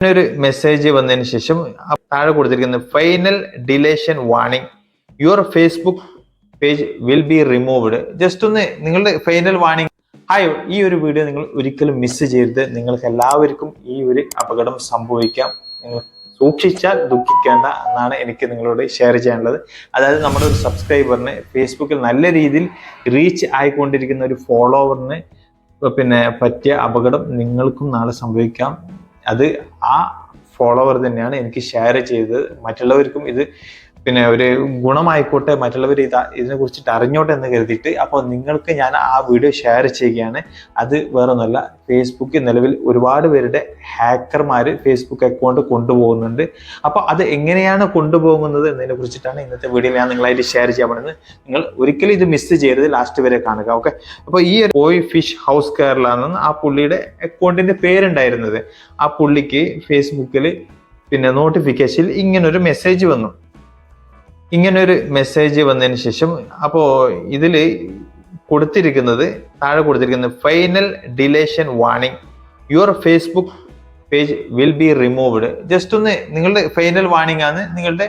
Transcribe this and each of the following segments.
ഒരു മെസ്സേജ് വന്നതിന് ശേഷം താഴെ കൊടുത്തിരിക്കുന്ന final deletion warning your Facebook page will be removed just ഒന്ന് നിങ്ങളുടെ ഫൈനൽ വാണിംഗ് ഹായ് ഈ ഒരു വീഡിയോ നിങ്ങൾ ഒരിക്കലും മിസ് ചെയ്യരുത്. നിങ്ങൾക്ക് എല്ലാവർക്കും ഈ ഒരു അപകടം സംഭവിക്കാം. നിങ്ങൾ സൂക്ഷിച്ചാൽ ദുഃഖിക്കേണ്ട എന്നാണ് എനിക്ക് നിങ്ങളോട് ഷെയർ ചെയ്യാനുള്ളത്. അതായത് നമ്മുടെ ഒരു സബ്സ്ക്രൈബറിന് ഫേസ്ബുക്കിൽ നല്ല രീതിയിൽ റീച്ച് ആയിക്കൊണ്ടിരിക്കുന്ന ഒരു ഫോളോവറിന് പിന്നെ പറ്റിയ അപകടം നിങ്ങൾക്കും നാളെ സംഭവിക്കാം. അത് ആ ഫോളോവർ തന്നെയാണ് എനിക്ക് ഷെയർ ചെയ്തത്. മറ്റുള്ളവർക്കും ഇത് പിന്നെ ഒരു ഗുണമായിക്കോട്ടെ മറ്റുള്ളവർ ഇത് ഇതിനെ കുറിച്ചിട്ട് അറിഞ്ഞോട്ടെ എന്ന് കരുതിയിട്ട് അപ്പോൾ നിങ്ങൾക്ക് ഞാൻ ആ വീഡിയോ ഷെയർ ചെയ്യുകയാണ്. അത് വേറൊന്നുമല്ല ഫേസ്ബുക്കിൽ നിലവിൽ ഒരുപാട് പേരുടെ ഹാക്കർമാർ ഫേസ്ബുക്ക് അക്കൗണ്ട് കൊണ്ടുപോകുന്നുണ്ട്. അപ്പോൾ അത് എങ്ങനെയാണ് കൊണ്ടുപോകുന്നത് എന്നതിനെ കുറിച്ചിട്ടാണ് ഇന്നത്തെ വീഡിയോ ഞാൻ നിങ്ങളായിട്ട് ഷെയർ ചെയ്യാൻ പോകുന്നത്. നിങ്ങൾ ഒരിക്കലും ഇത് മിസ് ചെയ്യരുത് ലാസ്റ്റ് വരെ കാണുക ഓക്കെ അപ്പോൾ ഈ ബോയ് ഫിഷ് ഹൗസ് കേരള ആ പുള്ളിയുടെ അക്കൗണ്ടിന്റെ പേരുണ്ടായിരുന്നത്. ആ പുള്ളിക്ക് ഫേസ്ബുക്കിൽ പിന്നെ നോട്ടിഫിക്കേഷനിൽ ഇങ്ങനൊരു മെസ്സേജ് വന്നു. ഇങ്ങനൊരു മെസ്സേജ് വന്നതിന് ശേഷം അപ്പോൾ ഇതിൽ കൊടുത്തിരിക്കുന്നത് താഴെ കൊടുത്തിരിക്കുന്നത് final deletion warning your Facebook page will be removed just ഒന്ന് നിങ്ങളുടെ ഫൈനൽ വാണിംഗ് ആണ് നിങ്ങളുടെ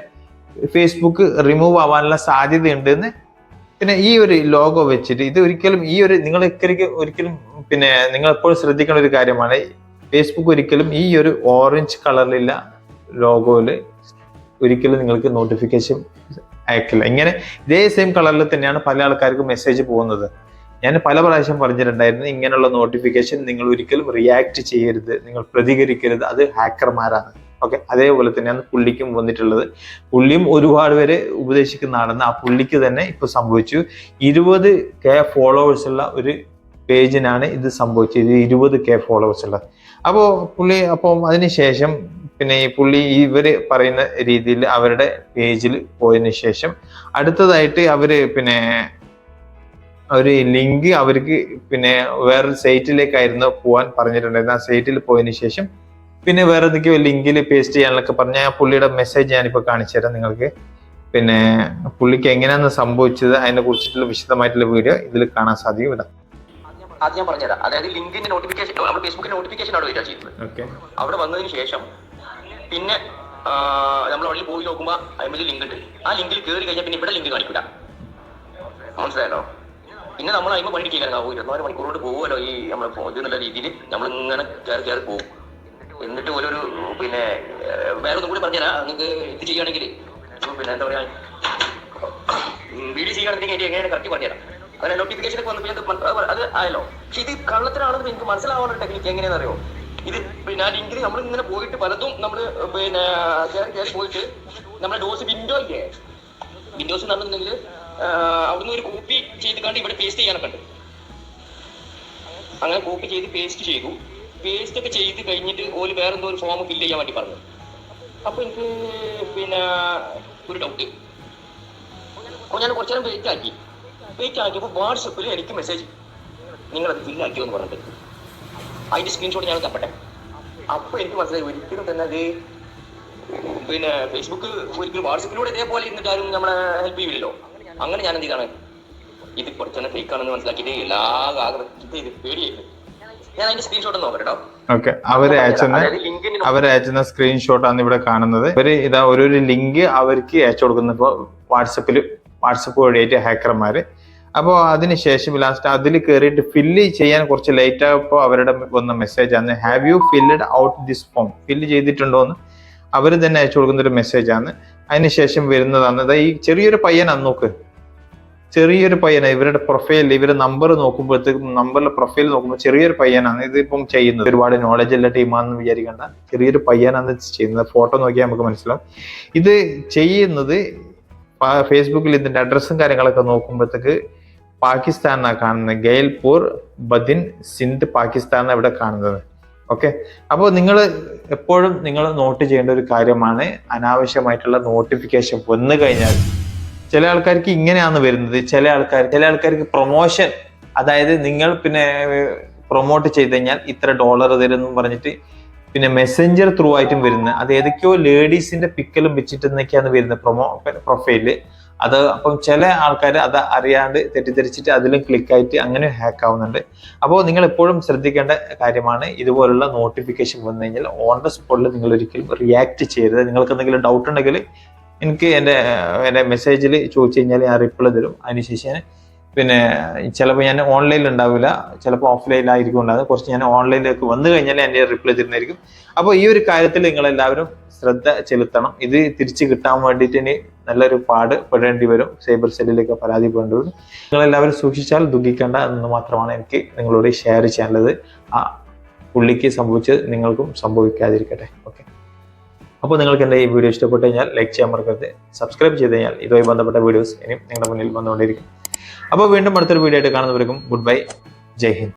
ഫേസ്ബുക്ക് റിമൂവ് ആവാനുള്ള സാധ്യതയുണ്ട് എന്ന് പിന്നെ ഈ ഒരു ലോഗോ വെച്ചിട്ട് ഇത് ഒരിക്കലും ഈ ഒരു നിങ്ങൾ ഒരിക്കലും പിന്നെ നിങ്ങൾ എപ്പോഴും ശ്രദ്ധിക്കേണ്ട ഒരു കാര്യമാണ്. ഫേസ്ബുക്ക് ഒരിക്കലും ഈ ഒരു ഓറഞ്ച് കളറിലുള്ള ലോഗോയിൽ ഒരിക്കലും നിങ്ങൾക്ക് നോട്ടിഫിക്കേഷൻ അയക്കില്ല. ഇങ്ങനെ ഇതേ സെയിം കളറിൽ തന്നെയാണ് പല ആൾക്കാർക്കും മെസ്സേജ് പോകുന്നത്. ഞാൻ പല പ്രാവശ്യം പറഞ്ഞിട്ടുണ്ടായിരുന്നു ഇങ്ങനെയുള്ള നോട്ടിഫിക്കേഷൻ നിങ്ങൾ ഒരിക്കലും റിയാക്ട് ചെയ്യരുത് നിങ്ങൾ പ്രതികരിക്കരുത് അത് ഹാക്കർമാരാണ് ഓക്കെ അതേപോലെ തന്നെയാണ് പുള്ളിക്കും വന്നിട്ടുള്ളത്. പുള്ളിയും ഒരുപാട് പേരെ ഉപദേശിക്കുന്ന ആളെന്ന് ആ പുള്ളിക്ക് തന്നെ ഇപ്പൊ സംഭവിച്ചു. ഇരുപത് കെ ഫോളോവേഴ്സ് ഉള്ള ഒരു പേജിനാണ് ഇത് സംഭവിച്ചത്. ഇരുപത് കെ ഫോളോവേഴ്സ് ഉള്ളത് അപ്പോൾ പുള്ളി അപ്പം അതിനുശേഷം പിന്നെ ഈ പുള്ളി ഇവർ പറയുന്ന രീതിയിൽ അവരുടെ പേജിൽ പോയതിനു ശേഷം അടുത്തതായിട്ട് അവർ പിന്നെ ഒരു ലിങ്ക് അവർക്ക് പിന്നെ വേറൊരു സൈറ്റിലേക്കായിരുന്നു പോകാൻ പറഞ്ഞിട്ടുണ്ടായിരുന്നു ആ സൈറ്റിൽ പോയതിന് ശേഷം പിന്നെ വേറെ എന്തൊക്കെയോ ലിങ്കിൽ പേസ്റ്റ് ചെയ്യാനൊക്കെ പറഞ്ഞ ആ പുള്ളിയുടെ മെസ്സേജ് ഞാനിപ്പോൾ കാണിച്ചു തരാം നിങ്ങൾക്ക്. പിന്നെ പുള്ളിക്ക് എങ്ങനെയാണ് സംഭവിച്ചത് അതിനെ കുറിച്ചിട്ടുള്ള വിശദമായിട്ടുള്ള വീഡിയോ ഇതിൽ കാണാൻ സാധിക്കും ഇവിടെ. ആദ്യം ഞാൻ പറഞ്ഞുതരാം. അതായത് ലിങ്കിന്റെ നോട്ടിഫിക്കേഷൻ നമ്മൾ ഫേസ്ബുക്കിന്റെ നോട്ടിഫിക്കേഷൻ ആണ് വരിക ചെയ്യുന്നത്. അവിടെ വന്നതിന് ശേഷം പിന്നെ നമ്മൾ അവിടെ പോയി നോക്കുമ്പോൾ അതിൽ ലിങ്ക് ഉണ്ട്. ആ ലിങ്കിൽ കയറി കഴിഞ്ഞാൽ പിന്നെ ഇവിടെ ലിങ്ക് കാണിക്കില്ല മനസ്സിലായല്ലോ? പിന്നെ നമ്മൾ അതിന് പണിയെടുക്കുക ഇരുപത്തിനാല് മണിക്കൂർ കൊണ്ട് പോകുമല്ലോ ഈ നമ്മൾ എന്നുള്ള രീതിയിൽ. നമ്മൾ ഇങ്ങനെ കയറി കയറി പോകും എന്നിട്ട് ഓരോരു പിന്നെ വേറെ ഒന്നും കൂടി പറഞ്ഞുതരാം. നിങ്ങൾക്ക് ഇത് ചെയ്യുകയാണെങ്കിൽ പിന്നെ എന്താ പറയാ വീഡിയോ ചെയ്യുകയാണെങ്കിൽ എനിക്ക് എങ്ങനെയാണ് കറക്റ്റ് പറഞ്ഞുതരാം. അങ്ങനെ നോട്ടിഫിക്കേഷൻ ഒക്കെ വന്നപ്പോൾ അത് ആയല്ലോ. പക്ഷെ ഇത് കള്ളത്തിലാണെന്ന് എനിക്ക് മനസ്സിലാവാനുള്ള ടെക്നിക്ക് എങ്ങനെയാണെന്ന് അറിയോ ഇത് പിന്നെ ആ ലിങ്കിൽ നമ്മൾ ഇങ്ങനെ പോയിട്ട് പലതും നമ്മൾ പിന്നെ കയറി പോയിട്ട് നമ്മുടെ ഡോസ് വിൻഡോ ഇല്ലേ? വിൻഡോസ് എന്ന് പറഞ്ഞിട്ടുണ്ടെങ്കിൽ അവിടുന്ന് ഒരു കോപ്പി ചെയ്ത് കണ്ട് ഇവിടെ പേസ്റ്റ് ചെയ്യാനൊക്കെ ഉണ്ട്. അങ്ങനെ കോപ്പി ചെയ്ത് പേസ്റ്റ് ചെയ്തു. പേസ്റ്റ് ഒക്കെ ചെയ്ത് കഴിഞ്ഞിട്ട് ഓൽ വേറെ എന്തോ ഒരു ഫോം ഫില്ല് ചെയ്യാൻ വേണ്ടി പറഞ്ഞു. അപ്പൊ എനിക്ക് പിന്നെ ഒരു ഡൗട്ട് അപ്പോൾ ഞാൻ കുറച്ചു നേരം വെയിറ്റ് ആക്കി. വെയിറ്റ് ആക്കിയപ്പോൾ വാട്സപ്പിൽ എനിക്ക് മെസ്സേജ് നിങ്ങളത് ഫില്ലാക്കിയോ എന്ന് പറഞ്ഞിട്ട്. അതിന്റെ സ്ക്രീൻഷോട്ട് ഞാൻ തപ്പട്ടെ. അപ്പൊ എനിക്ക് മനസ്സിലായി. ഒരിക്കലും തന്നെ അത് പിന്നെ ഫേസ്ബുക്ക് ഒരിക്കലും വാട്സപ്പിലൂടെ ഇതേപോലെ ഇരുന്നിട്ട് ആരും നമ്മളെ ഹെൽപ്പ് ചെയ്യില്ലല്ലോ. അങ്ങനെ ഞാൻ എന്ത് ചെയ്താണ്? ഇത് കുറച്ചെന്നെ ഫേക്ക് ആണെന്ന് മനസ്സിലാക്കിയിട്ട് എല്ലാ ആഗ്രഹത്തിൽ ഇത് പേടിയായിട്ട് ഞാൻ അതിന്റെ സ്ക്രീൻഷോട്ട് നോക്കാം കേട്ടോ ഓക്കെ അവർ അയച്ചെന്ന് അവർ അയച്ചെന്ന സ്ക്രീൻഷോട്ട് ആണ് ഇവിടെ കാണുന്നത്. ഇവർ ഇതാ ഒരു ലിങ്ക് അവർക്ക് അയച്ചു കൊടുക്കുന്നപ്പോ വാട്സപ്പിൽ വാട്സപ്പ് വഴിയായിട്ട് ഹാക്കർമാര് അപ്പോൾ അതിനുശേഷം ലാസ്റ്റ് അതിൽ കയറിയിട്ട് ഫില്ല് ചെയ്യാൻ കുറച്ച് ലേറ്റ് ആയപ്പോൾ അവരുടെ വന്ന മെസ്സേജ് ആണ് have you filled out this form fill ചെയ്തിട്ടുണ്ടോ എന്ന് അവർ തന്നെ അയച്ചു കൊടുക്കുന്ന ഒരു മെസ്സേജ് ആണ്. അതിനുശേഷം വരുന്നതാണ് ഈ ചെറിയൊരു പയ്യനാണ് നോക്ക്. ചെറിയൊരു പയ്യനാണ് ഇവരുടെ പ്രൊഫൈൽ ഇവരുടെ നമ്പർ നോക്കുമ്പോഴത്തേക്കും നമ്പറിലെ പ്രൊഫൈൽ നോക്കുമ്പോൾ ചെറിയൊരു പയ്യനാണ് ഇതിപ്പം ചെയ്യുന്നത്. ഒരുപാട് നോളജ് ഉള്ള ടീമാണെന്ന് വിചാരിക്കേണ്ട ചെറിയൊരു പയ്യനാണ് ചെയ്യുന്നത്. ഫോട്ടോ നോക്കിയാൽ നമുക്ക് മനസ്സിലാവും. ഇത് ചെയ്യുന്നത് ഫേസ്ബുക്കിൽ ഇതിന്റെ അഡ്രസ്സും കാര്യങ്ങളൊക്കെ നോക്കുമ്പോഴത്തേക്ക് പാകിസ്ഥാനാണ് കാണുന്നത്. ഗെയിൽപൂർ ബദിൻ സിന്ധ് പാകിസ്ഥാനാണ് ഇവിടെ കാണുന്നത്. ഓക്കെ? അപ്പോൾ നിങ്ങൾ എപ്പോഴും നിങ്ങൾ നോട്ട് ചെയ്യേണ്ട ഒരു കാര്യമാണ് അനാവശ്യമായിട്ടുള്ള നോട്ടിഫിക്കേഷൻ വന്നു കഴിഞ്ഞാൽ ചില ആൾക്കാർക്ക് ഇങ്ങനെയാണ് വരുന്നത്. ചില ആൾക്കാർ ചില ആൾക്കാർക്ക് പ്രൊമോഷൻ അതായത് നിങ്ങൾ പിന്നെ പ്രൊമോട്ട് ചെയ്ത് കഴിഞ്ഞാൽ ഇത്ര ഡോളർ തരുന്നു പറഞ്ഞിട്ട് പിന്നെ മെസ്സഞ്ചർ ത്രൂ ആയിട്ടും വരുന്നത്. അത് ഏതൊക്കെയോ ലേഡീസിന്റെ പിക്കലും വെച്ചിട്ട് എന്നൊക്കെയാണ് വരുന്നത് പ്രൊമോ പ്രൊഫൈലിൽ അത് അപ്പം ചില ആൾക്കാർ അത് അറിയാണ്ട് തെറ്റിദ്ധരിച്ചിട്ട് അതിലും ക്ലിക്കായിട്ട് അങ്ങനെ ഹാക്ക് ആവുന്നുണ്ട്. അപ്പോൾ നിങ്ങൾ എപ്പോഴും ശ്രദ്ധിക്കേണ്ട കാര്യമാണ് ഇതുപോലുള്ള നോട്ടിഫിക്കേഷൻ വന്നു കഴിഞ്ഞാൽ ഓൺ ദ സ്പോട്ടിൽ നിങ്ങൾ ഒരിക്കലും റിയാക്ട് ചെയ്യരുത്. നിങ്ങൾക്ക് എന്തെങ്കിലും ഡൗട്ട് ഉണ്ടെങ്കിൽ എനിക്ക് എന്റെ എന്റെ മെസ്സേജിൽ ചോദിച്ചു കഴിഞ്ഞാൽ ഞാൻ റിപ്ലൈ തരും. അതിനുശേഷം ഞാൻ പിന്നെ ചിലപ്പോൾ ഞാൻ ഓൺലൈനിൽ ഉണ്ടാവില്ല. ചിലപ്പോൾ ഓഫ്ലൈനിലായിരിക്കും ഉണ്ടാകുന്നത് കുറച്ച് ഞാൻ ഓൺലൈനിലേക്ക് വന്നു കഴിഞ്ഞാൽ എന്റെ റിപ്ലൈ തരുന്നതായിരിക്കും. അപ്പോൾ ഈ ഒരു കാര്യത്തിൽ നിങ്ങൾ എല്ലാവരും ശ്രദ്ധ ചെലുത്തണം. ഇത് തിരിച്ചു കിട്ടാൻ വേണ്ടിയിട്ട് ഇനി നല്ലൊരു പാട് പെടേണ്ടി വരും. സൈബർ സെല്ലിലേക്ക് പരാതിപ്പെടേണ്ടി വരും. നിങ്ങളെല്ലാവരും സൂക്ഷിച്ചാൽ ദുഃഖിക്കേണ്ട എന്ന് മാത്രമാണ് എനിക്ക് നിങ്ങളോട് ഷെയർ ചെയ്യാനുള്ളത്. ആ പുള്ളിക്ക് സംഭവിച്ചത് നിങ്ങൾക്കും സംഭവിക്കാതിരിക്കട്ടെ. ഓക്കെ. അപ്പോൾ നിങ്ങൾക്ക് എന്റെ ഈ വീഡിയോ ഇഷ്ടപ്പെട്ട് കഴിഞ്ഞാൽ ലൈക്ക് ചെയ്യാൻ മറക്കരുത്. സബ്സ്ക്രൈബ് ചെയ്ത് കഴിഞ്ഞാൽ ഇതുമായി ബന്ധപ്പെട്ട വീഡിയോസ് ഇനിയും നിങ്ങളുടെ മുന്നിൽ വന്നുകൊണ്ടിരിക്കും അപ്പോൾ വീണ്ടും അടുത്തൊരു വീഡിയോ ആയിട്ട് കാണുന്നവർക്കും ഗുഡ് ബൈ. ജയ് ഹിന്ദ്.